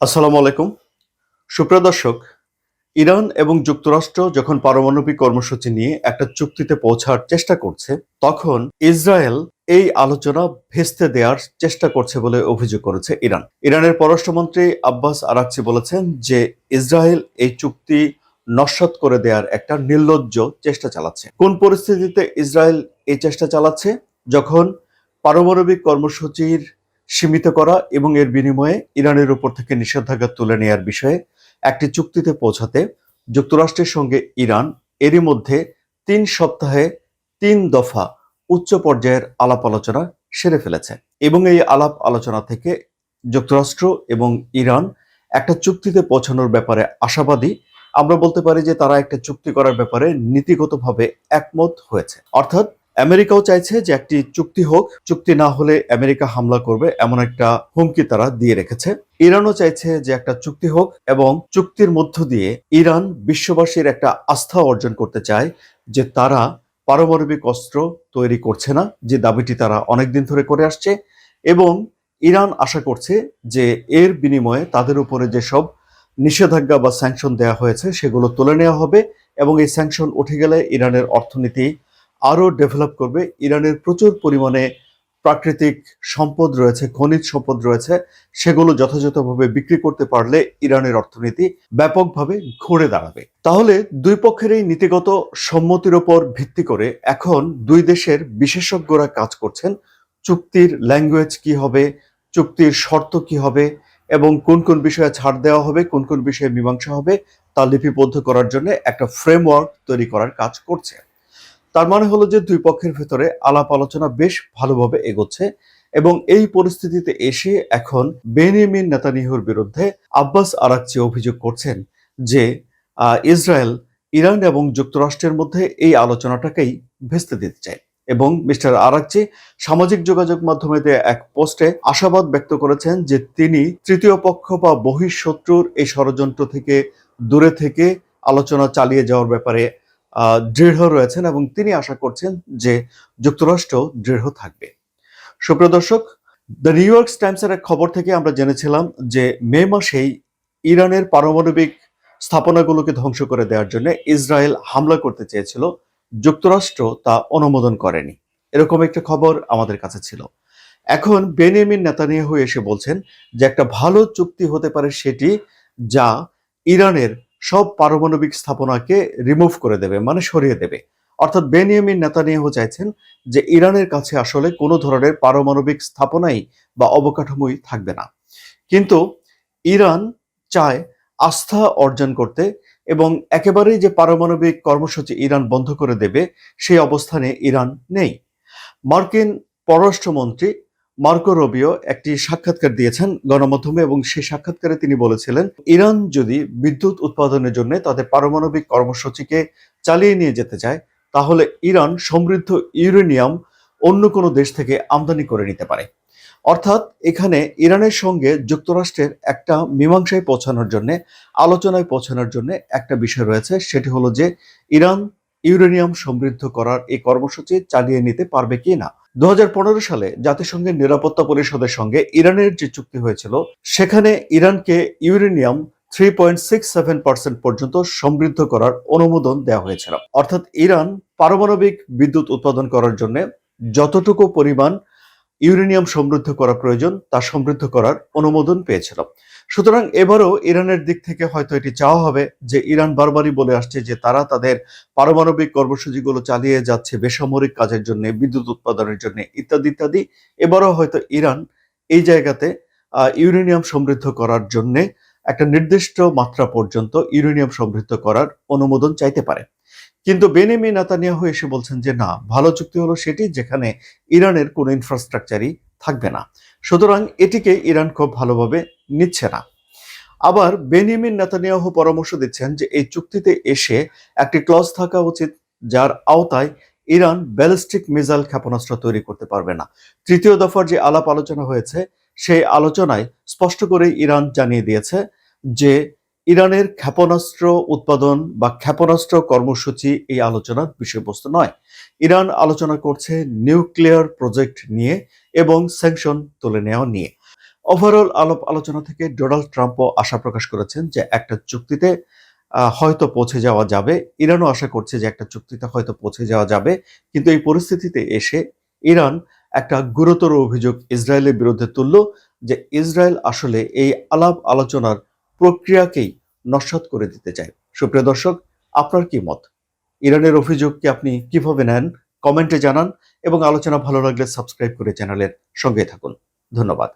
আসসালামু আলাইকুম। সুপ্রিয় দর্শক, ইরান এবং যুক্তরাষ্ট্র যখন পারমাণবিক কর্মসূচি নিয়ে একটা চুক্তিতে পৌঁছার চেষ্টা করছে, তখন ইসরায়েল এই আলোচনা ভেস্তে দেওয়ার চেষ্টা করছে বলে অভিযোগ করেছে ইরান। ইরানের পররাষ্ট্রমন্ত্রী আব্বাস আরাকচি বলেছেন যে ইসরায়েল এই চুক্তি নস্বাত করে দেওয়ার একটা নির্লজ্জ চেষ্টা চালাচ্ছে। কোন পরিস্থিতিতে ইসরায়েল এই চেষ্টা চালাচ্ছে? যখন পারমাণবিক কর্মসূচির সীমিত করা এবং এর বিনিময়ে ইরানের উপর থেকে নিষেধাজ্ঞা তুলে নেয়ার বিষয়ে একটি চুক্তিতে পৌঁছাতে যুক্তরাষ্ট্রের সঙ্গে ইরান এরই মধ্যে তিন সপ্তাহে তিন দফা উচ্চ পর্যায়ের আলাপ আলোচনা সেরে ফেলেছে। এবং এই আলাপ আলোচনা থেকে যুক্তরাষ্ট্র এবং ইরান একটা চুক্তিতে পৌঁছানোর ব্যাপারে আশাবাদী। আমরা বলতে পারি যে তারা একটা চুক্তি করার ব্যাপারে নীতিগতভাবে একমত হয়েছে। অর্থাৎ আমেরিকাও চাইছে যে একটি চুক্তি হোক। চুক্তি না হলে আমেরিকা হামলা করবে এমন একটা হুমকি তারা দিয়ে রেখেছে। ইরানও চাইছে যে একটা চুক্তি হোক এবং চুক্তির মধ্য দিয়ে ইরান বিশ্ববাসীর একটা আস্থা অর্জন করতে চায় যে তারা পারমাণবিক অস্ত্র তৈরি করছে না, যে দাবিটি তারা অনেকদিন ধরে করে আসছে এবং ইরান আশা করছে যে এর বিনিময়ে তাদের উপরে যেসব নিষেধাজ্ঞা বা স্যাংশন দেওয়া হয়েছে সেগুলো তুলে নেওয়া হবে এবং এই স্যাংশন উঠে গেলে ইরানের অর্থনীতি আরও ডেভেলপ করবে। ইরানের প্রচুর পরিমাণে প্রাকৃতিক সম্পদ রয়েছে, খনিজ সম্পদ রয়েছে। সেগুলো যথাযথভাবে বিক্রি করতে পারলে ইরানের অর্থনীতি ব্যাপকভাবে ঘুরে দাঁড়াবে। তাহলে দুই পক্ষের এই নীতিগত সম্মতির ওপর ভিত্তি করে এখন দুই দেশের বিশেষজ্ঞরা কাজ করছেন। চুক্তির ল্যাঙ্গুয়েজ কি হবে, চুক্তির শর্ত কি হবে, এবং কোন কোন বিষয়ে ছাড় দেওয়া হবে, কোন কোন বিষয়ে মীমাংসা হবে, তা লিপিবদ্ধ করার জন্য একটা ফ্রেমওয়ার্ক তৈরি করার কাজ করছে। তার মানে হলো যে দুই পক্ষের ভেতরে আলাপ আলোচনা বেশ ভালোভাবে এগোচ্ছে এবং এই পরিস্থিতিতে এসে এখন বেনিয়ামিন নেতানিয়াহুর বিরুদ্ধে আব্বাস আরাকচি অভিযোগ করছেন যে ইসরায়েল, ইরান এবং যুক্তরাষ্ট্রের মধ্যে এই আলোচনাটাকেই ভেস্তে দিতে চায় এবং মিস্টার আরাকচি সামাজিক যোগাযোগ মাধ্যমে এক পোস্টে আশাবাদ ব্যক্ত করেছেন যে তিনি তৃতীয় পক্ষ বা বহিঃশত্রুর এই ষড়যন্ত্র থেকে দূরে থেকে আলোচনা চালিয়ে যাওয়ার ব্যাপারে দৃঢ় রয়েছেন এবং তিনি আশা করছেন যে যুক্তরাষ্ট্র দৃঢ় থাকবে। সুপ্রিয় দর্শক, দ্য নিউ ইয়র্ক টাইমসের এক খবর থেকে আমরা জেনেছিলাম যে মে মাসেই ইরানের পারমাণবিক স্থাপনাগুলোকে ধ্বংস করে দেওয়ার জন্য ইসরায়েল হামলা করতে চেয়েছিল। যুক্তরাষ্ট্র তা অনুমোদন করেনি। এরকম একটা খবর আমাদের কাছে ছিল। এখন বেনিয়ামিন নেতানিয়াহু এসে বলছেন যে একটা ভালো চুক্তি হতে পারে সেটি যা ইরানের সব পারমাণবিক স্থাপনাকে রিমুভ করে দেবে মানে সরিয়ে দেবে। অর্থাৎ বেনিয়ামিন নেতানিয়াহু চাইছেন যে ইরানের কাছে আসলে কোনো ধরনের পারমাণবিক স্থাপনাই বা অবকাঠামোই থাকবে না। কিন্তু ইরান চায় আস্থা অর্জন করতে এবং একেবারেই যে পারমাণবিক কর্মসূচি ইরান বন্ধ করে দেবে, সেই অবস্থানে ইরান নেই। মার্কিন পররাষ্ট্রমন্ত্রী মার্কো রবিও একটি সাক্ষাৎকার দিয়েছেন গণমাধ্যমে এবং সেই সাক্ষাৎকারে তিনি বলেছিলেন, ইরান যদি বিদ্যুৎ উৎপাদনের জন্য তাদের পারমাণবিক কর্মসূচিকে চালিয়ে নিয়ে যেতে চায়, তাহলে ইরান সমৃদ্ধ ইউরেনিয়াম অন্য কোনো দেশ থেকে আমদানি করে নিতে পারে। অর্থাৎ এখানে ইরানের সঙ্গে যুক্তরাষ্ট্রের একটা মীমাংসায় পৌঁছানোর জন্য, আলোচনায় পৌঁছানোর জন্য একটা বিষয় রয়েছে, সেটি হলো যে ইরান ইউরেনিয়াম সমৃদ্ধ করার এই কর্মসূচি চালিয়ে নিতে পারবে কি না। দুহাজার পনেরো সালে জাতিসংঘের নিরাপত্তা পরিষদের সঙ্গে ইরানের যে চুক্তি হয়েছিল, সেখানে ইরানকে uranium three point six seven percent পর্যন্ত সমৃদ্ধ করার অনুমোদন দেওয়া হয়েছিল। অর্থাৎ ইরান পারমাণবিক বিদ্যুৎ উৎপাদন করার জন্য যতটুকু পরিমাণ ইউরেনিয়াম সমৃদ্ধ করা প্রয়োজন, তা সমৃদ্ধ করার অনুমোদন পেয়েছিল। সুতরাং এবারও ইরানের দিক থেকে হয়তো এটি চাওয়া হবে যে ইরান বারবারই বলে আসছে যে তারা তাদের পারমাণবিক কর্মসূচিগুলো চালিয়ে যাচ্ছে বেসামরিক কাজের জন্য, বিদ্যুৎ উৎপাদনের জন্য ইত্যাদি ইত্যাদি। এবারও হয়তো ইরান এই জায়গাতে ইউরেনিয়াম সমৃদ্ধ করার জন্য একটা নির্দিষ্ট মাত্রা পর্যন্ত ইউরেনিয়াম সমৃদ্ধ করার অনুমোদন চাইতে পারে। কিন্তু বেনিমি নেতানিয়াহু এসে বলছেন যে না, ভালো চুক্তি হলো সেটি যেখানে ইরানের কোনো ইনফ্রাস্ট্রাকচারই থাকবে না। সুতরাং এটিকে ইরান খুব ভালোভাবে নিচ্ছে না। আবার বেনিয়ামিন নেতানিয়াহু পরামর্শ দিচ্ছেন যে এই চুক্তিতে এসে একটি ক্লজ থাকা উচিত, যার আওতায় ইরান ব্যালিস্টিক মিসাইল ক্ষেপণাস্ত্র তৈরি করতে পারবে না। তৃতীয় দফার যে আলাপ আলোচনা হয়েছে, সেই আলোচনায় স্পষ্ট করে ইরান জানিয়ে দিয়েছে যে ইরানের ক্ষেপণাস্ত্র উৎপাদন বা ক্ষেপণাস্ত্র কর্মসূচি এই আলোচনার বিষয়বস্তু নয়। ইরান আলোচনা করছে নিউক্লিয়ার প্রজেক্ট নিয়ে এবং স্যাংশন তুলে নেওয়া নিয়ে। ওভারঅল আলাপ আলোচনা থেকে ডোনাল্ড ট্রাম্পও আশা প্রকাশ করেছেন যে একটা চুক্তিতে হয়তো পৌঁছে যাওয়া যাবে। ইরানও আশা করছে যে একটা চুক্তিতে হয়তো পৌঁছে যাওয়া যাবে। কিন্তু এই পরিস্থিতিতে এসে ইরান একটা গুরুতর অভিযোগ ইসরায়েলের বিরুদ্ধে তুলল যে ইসরায়েল আসলে এই আলাপ আলোচনার প্রক্রিয়াকেই নস্বাত করে দিতে চায়। সুপ্রিয় দর্শক, আপনার কি মত? ইরানের অভিযোগকে আপনি কীভাবে নেন? কমেন্টে জানান এবং আলোচনা ভালো লাগলে সাবস্ক্রাইব করে চ্যানেলের সঙ্গে থাকুন। ধন্যবাদ।